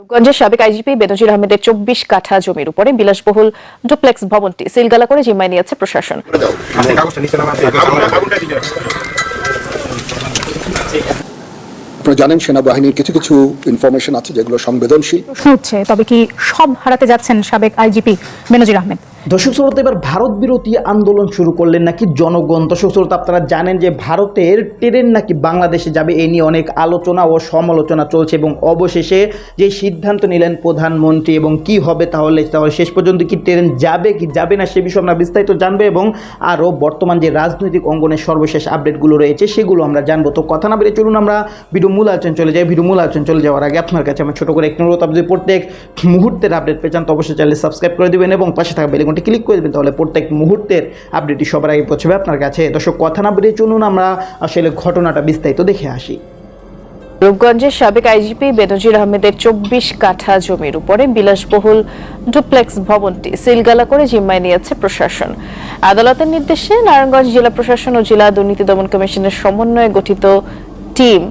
রূপগঞ্জের সাবেক আইজিপি বেনজির আহমেদের চব্বিশ কাঠা জমির উপরে বিলাসবহুল ডুপ্লেক্স ভবনটি সিলগালা করে জিম্মায় নিয়েছে প্রশাসন। আপনারা জানেন সেনাবাহিনীর কিছু কিছু ইনফরমেশন আছে যেগুলো সংবেদনশীল। শুনছে তবে কি সব হারাতে যাচ্ছেন সাবেক আইজিপি বেনজির আহমেদ? দর্শক শ্রোতা, এবার ভারত বিরোধী আন্দোলন শুরু করলেন নাকি জনগণ? দর্শক শ্রোতা, আপনারা জানেন যে ভারতের ট্রেন নাকি বাংলাদেশে যাবে এই নিয়ে অনেক আলোচনা ও সমালোচনা চলছে এবং অবশেষে যে সিদ্ধান্ত নিলেন প্রধানমন্ত্রী এবং কি হবে তাহলে তাহলে শেষ পর্যন্ত কি ট্রেন যাবে, কি যাবে না সে বিষয়ে আমরা বিস্তারিত জানব এবং আরও বর্তমান যে রাজনৈতিক অঙ্গনের সর্বশেষ আপডেটগুলো রয়েছে সেগুলো আমরা জানব। তো কথা না বেরিয়ে চলুন আমরা ভিডিও মূল আলোচনা চলে যাই। ভিডিও মূল আলোচনা চলে যাওয়ার আগে আপনার কাছে আমার ছোটো করে একটি অনুরোধ। আপনি প্রত্যেক মুহূর্তের আপডেট পেয়ে চান, তো অবশ্যই চ্যানেল সাবস্ক্রাইব করে দেবেন এবং পাশে থাকা বেলিকনটি ক্লিক করে দেবেন, তাহলে প্রত্যেক মুহূর্তের আপডেটটি সবার আগে পৌঁছবে আপনার কাছে। দর্শক, কথা না বেরিয়ে চলুন, আমরা আসলে ঘটনাটা বিস্তারিত দেখে আসি। রূপগঞ্জের সাবেক আইজিপি বেনজির আহমেদের চব্বিশ কাঠা জমির উপরে বিলাসবহুল ডুপ্লেক্স ভবনটি সিলগালা করে জিম্মায় নিয়েছে প্রশাসন। আদালতের নির্দেশে নারায়ণগঞ্জ জেলা প্রশাসন ও জেলা দুর্নীতি দমন কমিশনের সমন্বয়ে গঠিত টিম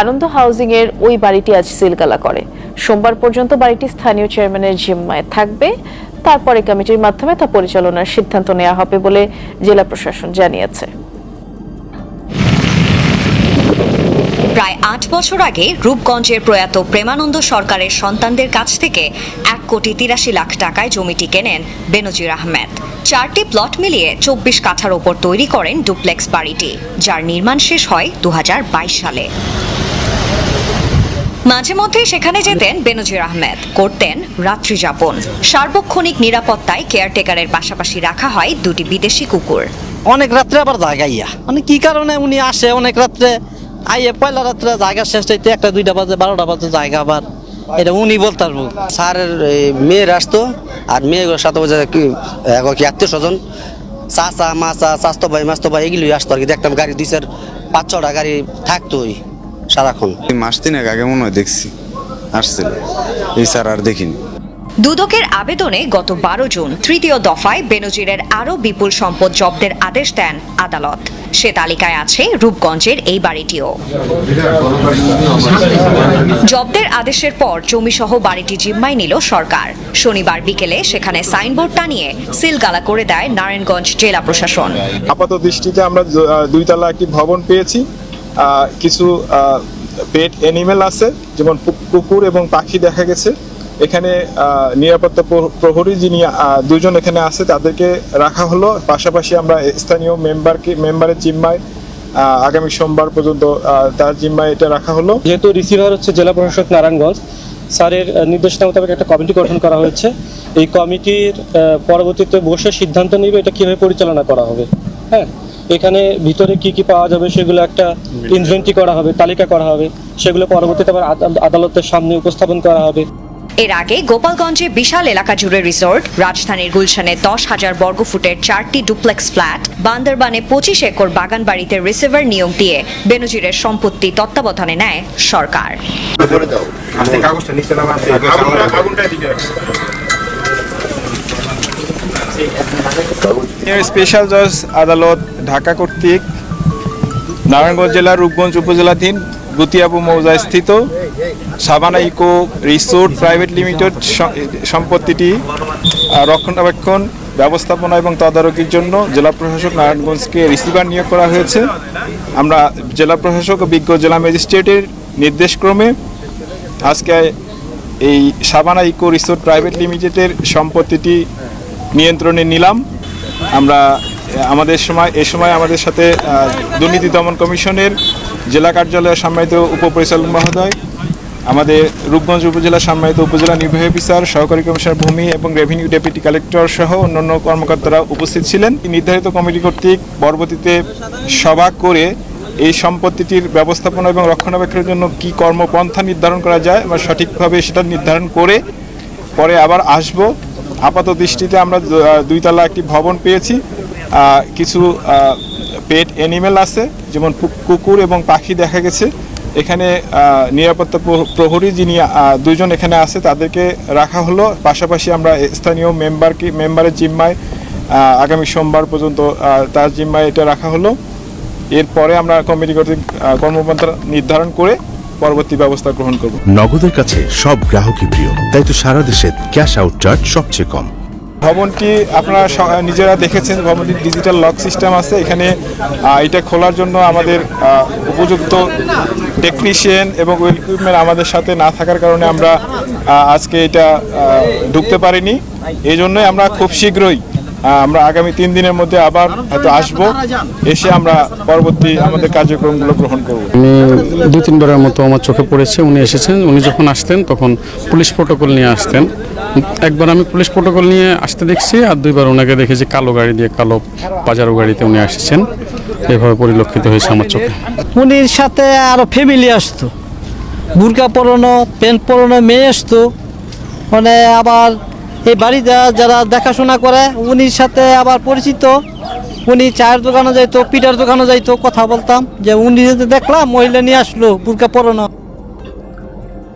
আনন্দ হাউজিং এর ওই বাড়িটি আজ সিলগালা করে। সোমবার পর্যন্ত বাড়িটি স্থানীয় চেয়ারম্যানের জিম্মায় থাকবে। তারপরে কমিটির মাধ্যমে তা পরিচালনার সিদ্ধান্ত নেওয়া হবে বলে জেলা প্রশাসন জানিয়েছে। প্রায় আট বছর আগে রূপগঞ্জের প্রয়াত প্রেমানন্দ সরকারের সন্তানদের কাছ থেকে এক কোটি তিরাশি লাখ টাকায় জমিটি কেনেন বেনজির আহমেদ। চারটি প্লট মিলিয়ে চব্বিশ কাঠার ওপর তৈরি করেন ডুপ্লেক্স বাড়িটি, যার নির্মাণ শেষ হয় দু হাজার বাইশ সালে। মাঝে মধ্যে সেখানে যেতেন বেনজির আহমেদ। করতেন রাত্রি যাপন। সার্বক্ষণিক নিরাপত্তায় কেয়ারটেকারের পাশাপাশি রাখা হয় দুটি বিদেশি কুকুর। অনেক রাত্রে আবার জায়গা ইয়া। মানে কি কারণে উনি আসে? অনেক রাত্রে আইয়ে পয়লা রাত্রে জায়গা শেষ হইতে একটা দুইটা বাজে বারোটা বাজে জায়গা আবার। এটা উনি বলতে পারব। স্যারের মেয়ের আসতো আর মেয়েগুলোর সাথে বোঝা কি আত্মীয় স্বজন চাচা মাচা চাস্তো ভাই মাস্তো ভাই এগুলোই আসতো আর কি। দেখতাম গাড়ি দুই চার পাঁচ ছটা গাড়ি থাকতোই। সারাক্ষণ। এই মাস তিনেক আগে মনে হয় দেখছি আসছিল। এই স্যার আর দেখিনি। দুদকের আবেদনে গত বারো জুন তৃতীয় দফায় বেনজিরের আরও বিপুল সম্পদ জব্দের আদেশ দেন আদালত। সে তালিকায় আছে রূপগঞ্জের এই বাড়িটিও। জব্দের আদেশের পর জমিসহ বাড়িটি জিম্মায় নিল সরকার। শনিবার বিকেলে সেখানে সাইনবোর্ড টানিয়ে সিলগালা করে দেয় নারায়ণগঞ্জ জেলা প্রশাসন। আপাত দৃষ্টিতে আমরা দুইতলা একটি ভবন পেয়েছি। কিছু পেট অ্যানিমেল আছে, যেমন কুকুর এবং পাখি দেখা গেছে। এখানে নিরাপত্তা প্র- প্রহরী যিনি দুজন এখানে আছে, তাদেরকে রাখা হলো। পাশাপাশি আমরা স্থানীয় মেম্বারকে, মেম্বারের জিম্মায় আগামী সোমবার পর্যন্ত তার জিম্মায় এটা রাখা হলো। যেহেতু রিসিভার হচ্ছে জেলা প্রশাসক নারায়ণগঞ্জ, স্যারের নির্দেশনা মোতাবেক একটা কমিটি গঠন করা হয়েছে। এই কমিটির পরবর্তীতে বসে সিদ্ধান্ত নিবে এটা কীভাবে পরিচালনা করা হবে। হ্যাঁ? এখানে ভিতরে কি কি পাওয়া যাবে সেগুলো একটা ইনভেন্টরি করা হবে তালিকা করা হবে। সেগুলো পরবর্তীতে আবার আদালতের সামনে উপস্থাপন করা হবে। এর আগে গোপালগঞ্জে বিশাল এলাকা জুড়ে রিসোর্ট রাজধানীর গুলশানে দশ হাজার বর্গফুটের চারটি ডুপ্লেক্স ফ্ল্যাট বান্দরবানে পঁচিশ একর বাগান বাড়িতে রিসিভার নিয়োগ দিয়ে বেনজিরের সম্পত্তি তত্ত্বাবধানে নেয় সরকার। আগুনটা স্পেশাল জজ আদালত ঢাকা কর্তৃক নারায়ণগঞ্জ জেলার রূপগঞ্জ উপজেলাধীন গুতিয়াবু মৌজায় স্থিত Sabana eco resort private limited সম্পত্তিটি রক্ষণাবেক্ষণ, ব্যবস্থাপনা এবং তদারকির জন্য জেলা প্রশাসক নারায়ণগঞ্জকে রিসিভার নিয়োগ করা হয়েছে। আমরা জেলা প্রশাসক ও বিজ্ঞ জেলা ম্যাজিস্ট্রেটের নির্দেশক্রমে আজকে এই সাবানা ইকো রিসোর্ট প্রাইভেট লিমিটেডের সম্পত্তিটি নিয়ন্ত্রণে নিলাম। আমরা, আমাদের সময়, এ সময় আমাদের সাথে দুর্নীতি দমন কমিশনের জেলা কার্যালয়ের সম্মানিত উপপরিচালক মহোদয়, আমাদের রূপগঞ্জ উপজেলা সম্মানিত উপজেলা নির্বাহী অফিসার, সহকারী কমিশনার ভূমি এবং রেভিনিউ ডেপুটি কালেক্টর সহ অন্যান্য কর্মকর্তারা উপস্থিত ছিলেন। নির্ধারিত কমিটি কর্তৃক পরবর্তীতে সভা করে এই সম্পত্তিটির ব্যবস্থাপনা এবং রক্ষণাবেক্ষণের জন্য কি কর্মপন্থা নির্ধারণ করা যায় বা সঠিকভাবে সেটা নির্ধারণ করে পরে আবার আসব। আপাত দৃষ্টিতে আমরা দুইতলা একটি ভবন পেয়েছি। কিছু পেট অ্যানিমেল আছে, যেমন কুকুর এবং পাখি দেখা গেছে। এখানে নিরাপত্তা প্র- প্রহরী যিনি দুজন এখানে আছে, তাদেরকে রাখা হলো। পাশাপাশি আমরা স্থানীয় মেম্বারকে, মেম্বারের জিম্মায় আগামী সোমবার পর্যন্ত তার জিম্মায় এটা রাখা হলো। এরপরে আমরা কমিটি কর্তৃক কর্মপন্থা নির্ধারণ করে পরবর্তী ব্যবস্থা গ্রহণ করব। নগদের কাছে সব গ্রাহকই প্রিয় তাই তো সারা দেশে ক্যাশ আউট চার্জ সবচেয়ে কম। ভবনটি আপনারা নিজেরা দেখেছেন ভবনটির ডিজিটাল লক সিস্টেম আছে। এখানে এটা খোলার জন্য আমাদের উপযুক্ত টেকনিশিয়ান এবং ইকুইপমেন্ট আমাদের সাথে না থাকার কারণে আমরা আজকে এটা ঢুকতে পারিনি। এই জন্যই আমরা খুব শীঘ্রই আমরা আগামী তিন দিনের মধ্যে আবার হয়তো আসব। এসে আমরা পরবর্তী আমাদের কার্যক্রমগুলো গ্রহণ করব। আমি দুই তিনবারের মতো আমার চোখে পড়েছে উনি এসেছেন। উনি যখন আসতেন তখন পুলিশ প্রোটোকল নিয়ে আসতেন। একবার আমি পুলিশ প্রোটোকল নিয়ে আসতে দেখছি আর দুইবার ওনাকে দেখেছি কালো গাড়ি দিয়ে কালো বাজারো গাড়িতে উনি এসেছেন এভাবে পরিলক্ষিত হয়েছে আমার চোখে। উনির সাথে আরও ফ্যামিলি আসতো। বুরকা পরানো প্যান্ট পরানো মেয়ে আসতো। মানে আবার এই বাড়িতে যারা দেখাশোনা করে উনির সাথে আবার পরিচিত। উনি চায়ের দোকানে যাইতো পিঠার দোকানে যাইতো কথা বলতাম। যে উনি যদি দেখলাম মহিলা নিয়ে আসলো বুরকা পরানো।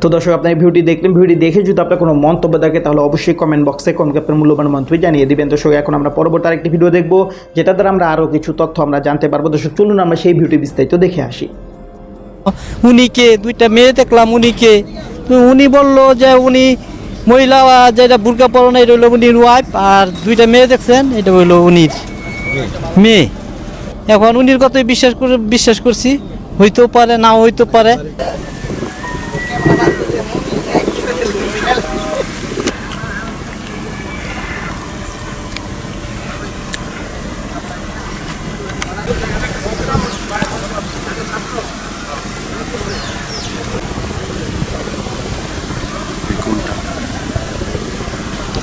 তো দর্শক আপনার ভিডিওটি দেখলেন। ভিডিওটি দেখে যদি আপনার কোনো মন্তব্য থাকে তাহলে অবশ্যই কমেন্ট বক্সে কমকে আপনার মূল্যবান মন্তব্য জানিয়ে দেবেন। দর্শক এখন আমরা পরবর্তী আরেকটি ভিডিও দেখব যেটা দ্বারা আমরা আরও কিছু তথ্য আমরা জানতে পারব। দর্শক চলুন আমরা সেই ভিডিও বিস্তারিত দেখে আসি। উনিকে দুইটা মেয়ে দেখলাম উনিকে। উনি বলল যে উনি মহিলা যেটা বুর্গা পরনে, এটা হলো উনির ওয়াইফ আর দুইটা মেয়ে দেখছেন, এটা হলো উনির। মেয়ে। এখন উনির কথাই বিশ্বাস করে বিশ্বাস করছি, হইতেও পারে না হইতে পারে।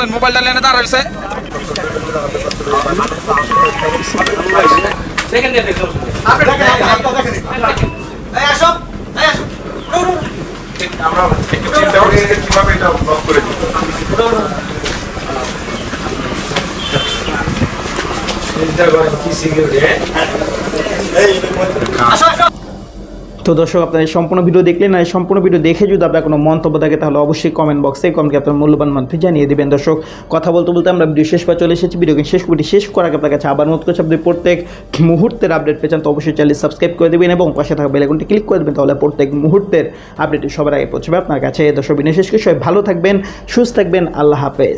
করছেন মোবাইলটা লেনে দাঁড়া রয়েছে আমরা চিন্তা করি কীভাবে এটা ব্লক করে দিই তো দর্শক, আপনার এই সম্পূর্ণ ভিডিও দেখলেন আর সম্পূর্ণ ভিডিও দেখে যদি আপনার কোনো মন্তব্য থাকে, তাহলে অবশ্যই কমেন্ট বক্সে কমেন্টকে আপনার মূল্যবান মন্তব্য জানিয়ে দিবেন। দর্শক, কথা বলতে বলতে আমরা ভিডিও শেষ পর চলে এসেছি। ভিডিওকে শেষ করে, শেষ করার আপনার কাছে আবার মত করছে আপনি প্রত্যেক মুহূর্তের আপডেট পেয়েছেন তো অবশ্যই চ্যানেল সাবস্ক্রাইব করে দেবেন এবং পাশে থাকা বেলাইকনটি ক্লিক করে দেবেন, তাহলে প্রত্যেক মুহূর্তের আপডেট সবার আগে পৌঁছবে আপনার কাছে। দর্শক বিশেষ করে সবাই ভালো থাকবেন, সুস্থ থাকবেন, আল্লাহ হাফেজ।